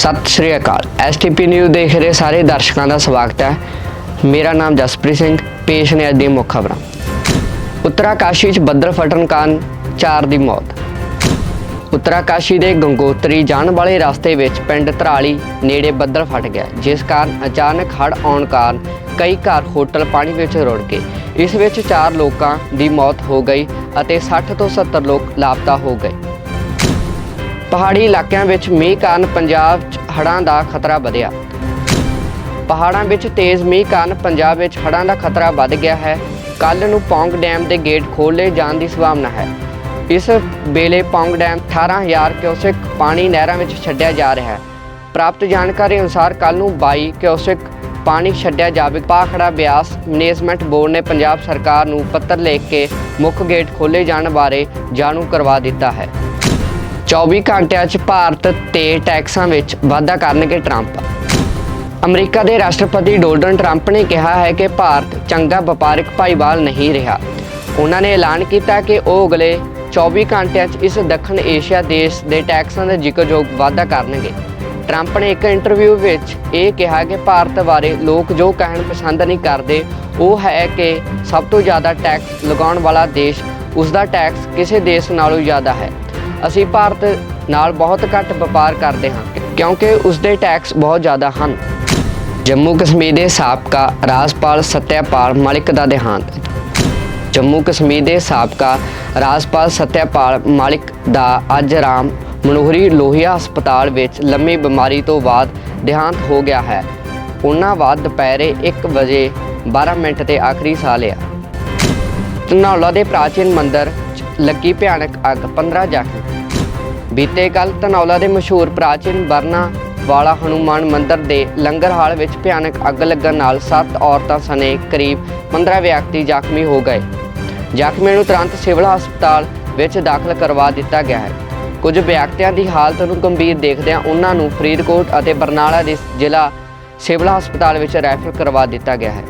ਸਤਿ ਸ਼੍ਰੀ ਅਕਾਲ। STP news ਦੇਖ ਰਹੇ ਸਾਰੇ ਦਰਸ਼ਕਾਂ ਦਾ ਸਵਾਗਤ ਹੈ। ਮੇਰਾ ਨਾਮ ਜਸਪ੍ਰੀਤ ਸਿੰਘ, ਪੇਸ਼ ਨੇ ਅੱਜ ਦੀਆਂ ਮੁੱਖ ਖਬਰਾਂ। ਉੱਤਰਾਕਾਸ਼ੀ 'ਚ ਬੱਦਲ ਫਟਣ ਕਾਰਨ ਚਾਰ ਦੀ ਮੌਤ। ਉੱਤਰਾਕਾਸ਼ੀ ਦੇ ਗੰਗੋਤਰੀ ਜਾਣ ਵਾਲੇ ਰਸਤੇ ਵਿੱਚ ਪਿੰਡ ਧਰਾਲੀ ਨੇੜੇ ਬੱਦਲ ਫਟ ਗਿਆ, ਜਿਸ ਕਾਰਨ ਅਚਾਨਕ ਹੜ੍ਹ ਆਉਣ ਕਾਰਨ ਕਈ ਘਰ ਹੋਟਲ ਪਾਣੀ ਵਿੱਚ ਰੁੜ ਗਏ। ਇਸ ਵਿੱਚ ਚਾਰ ਲੋਕਾਂ ਦੀ ਮੌਤ ਹੋ ਗਈ ਅਤੇ 60 ਤੋਂ 70 ਲੋਕ ਲਾਪਤਾ ਹੋ ਗਏ। ਪਹਾੜੀ ਇਲਾਕਿਆਂ ਵਿੱਚ ਮੀਂਹ ਕਾਰਨ ਪੰਜਾਬ 'ਚ ਹੜ੍ਹਾਂ ਦਾ ਖਤਰਾ ਵਧਿਆ। ਪਹਾੜਾਂ ਵਿੱਚ ਤੇਜ਼ ਮੀਂਹ ਕਾਰਨ ਪੰਜਾਬ ਵਿੱਚ ਹੜ੍ਹਾਂ ਦਾ ਖਤਰਾ ਵੱਧ ਗਿਆ ਹੈ। ਕੱਲ ਨੂੰ ਪੌਂਗ ਡੈਮ ਦੇ ਗੇਟ ਖੋਲ੍ਹੇ ਜਾਣ ਦੀ ਸੰਭਾਵਨਾ ਹੈ। ਇਸ ਵੇਲੇ ਪੌਂਗ ਡੈਮ 18000 ਕਿਊਸਿਕ ਪਾਣੀ ਨਹਿਰਾਂ ਵਿੱਚ ਛੱਡਿਆ ਜਾ ਰਿਹਾ ਹੈ। ਪ੍ਰਾਪਤ ਜਾਣਕਾਰੀ ਅਨੁਸਾਰ ਕੱਲ ਨੂੰ 22 ਕਿਊਸਿਕ ਪਾਣੀ ਛੱਡਿਆ ਜਾਵੇ ਪਾਖੜਾ ਬਿਆਸ ਮੈਨੇਜਮੈਂਟ ਬੋਰਡ ਨੇ ਪੰਜਾਬ ਸਰਕਾਰ ਨੂੰ ਪੱਤਰ ਲਿਖ ਕੇ ਮੁੱਖ ਗੇਟ ਖੋਲ੍ਹੇ ਜਾਣ ਬਾਰੇ ਜਾਣੂ ਕਰਵਾ ਦਿੱਤਾ ਹੈ। 24 ਘੰਟਿਆਂ 'ਚ ਭਾਰਤ ਤੇ ਟੈਕਸਾਂ ਵਿੱਚ ਵਾਧਾ ਕਰਨਗੇ ਟਰੰਪ। ਅਮਰੀਕਾ ਦੇ ਰਾਸ਼ਟਰਪਤੀ ਡੋਨਲਡ ਟਰੰਪ ਨੇ ਕਿਹਾ ਹੈ ਕਿ ਭਾਰਤ ਚੰਗਾ ਵਪਾਰਕ ਭਾਈਵਾਲ ਨਹੀਂ ਰਿਹਾ। ਉਹਨਾਂ ਨੇ ਐਲਾਨ ਕੀਤਾ ਕਿ ਉਹ ਅਗਲੇ 24 ਘੰਟਿਆਂ 'ਚ ਇਸ ਦੱਖਣ ਏਸ਼ੀਆ ਦੇਸ਼ ਦੇ ਟੈਕਸਾਂ ਦਾ ਜ਼ਿਕਰਯੋਗ ਵਾਧਾ ਕਰਨਗੇ। ਟਰੰਪ ਨੇ ਇੱਕ ਇੰਟਰਵਿਊ ਵਿੱਚ ਇਹ ਕਿਹਾ ਕਿ ਭਾਰਤ ਬਾਰੇ ਲੋਕ ਜੋ ਕਹਿਣ ਪਸੰਦ ਨਹੀਂ ਕਰਦੇ, ਉਹ ਹੈ ਕਿ ਸਭ ਤੋਂ ਜ਼ਿਆਦਾ ਟੈਕਸ ਲਗਾਉਣ ਵਾਲਾ ਦੇਸ਼ ਉਸ ਦਾ ਟੈਕਸ ਕਿਸੇ ਦੇਸ਼ ਨਾਲੋਂ ਜ਼ਿਆਦਾ ਹੈ। ਅਸੀਂ ਭਾਰਤ ਨਾਲ ਬਹੁਤ ਘੱਟ ਵਪਾਰ ਕਰਦੇ ਹਾਂ, ਕਿਉਂਕਿ ਉਸ ਦੇ ਟੈਕਸ ਬਹੁਤ ਜ਼ਿਆਦਾ ਹਨ। ਜੰਮੂ ਕਸ਼ਮੀਰ ਦੇ ਸਾਬਕਾ ਰਾਜਪਾਲ ਸਤਿਆਪਾਲ ਮਲਿਕ ਦਾ ਦੇਹਾਂਤ। ਜੰਮੂ ਕਸ਼ਮੀਰ ਦੇ ਸਾਬਕਾ ਰਾਜਪਾਲ ਸਤਿਆਪਾਲ ਮਲਿਕ ਦਾ ਅੱਜ ਰਾਮ ਮਨੋਹਰੀ ਲੋਹੀਆ ਹਸਪਤਾਲ ਵਿੱਚ ਲੰਮੀ ਬਿਮਾਰੀ ਤੋਂ ਬਾਅਦ ਦੇਹਾਂਤ ਹੋ ਗਿਆ ਹੈ। ਉਹਨਾਂ ਬਾਅਦ ਦੁਪਹਿਰੇ 1 ਵਜੇ 12 ਮਿੰਟ ਤੇ ਆਖਰੀ ਸਾਹ ਲਿਆ। ਧਨੌਲਾ ਦੇ ਪ੍ਰਾਚੀਨ ਮੰਦਿਰ ਲੱਗੀ ਭਿਆਨਕ ਅੱਗ 15 ਜ਼ਖਮੀ ਬੀਤੇ ਕੱਲ ਧਨੌਲਾ ਦੇ ਮਸ਼ਹੂਰ ਪ੍ਰਾਚੀਨ ਬਰਨਾ ਵਾਲਾ ਹਨੂਮਾਨ ਮੰਦਿਰ ਦੇ ਲੰਗਰ ਹਾਲ ਵਿੱਚ ਭਿਆਨਕ ਅੱਗ ਲੱਗਣ ਨਾਲ 7 ਔਰਤਾਂ ਸਣੇ ਕਰੀਬ 15 ਵਿਅਕਤੀ ਜ਼ਖਮੀ ਹੋ ਗਏ। ਜ਼ਖਮੀਆਂ ਨੂੰ ਤੁਰੰਤ ਸਿਵਲ ਹਸਪਤਾਲ ਵਿੱਚ ਦਾਖਲ ਕਰਵਾ ਦਿੱਤਾ ਗਿਆ ਹੈ। ਕੁਝ ਵਿਅਕਤੀਆਂ ਦੀ ਹਾਲਤ ਨੂੰ ਗੰਭੀਰ ਦੇਖਦਿਆਂ ਉਹਨਾਂ ਨੂੰ ਫਰੀਦਕੋਟ ਅਤੇ ਬਰਨਾਲਾ ਦੇ ਜ਼ਿਲ੍ਹਾ ਸਿਵਲ ਹਸਪਤਾਲ ਵਿੱਚ ਰੈਫਰ ਕਰਵਾ ਦਿੱਤਾ ਗਿਆ ਹੈ।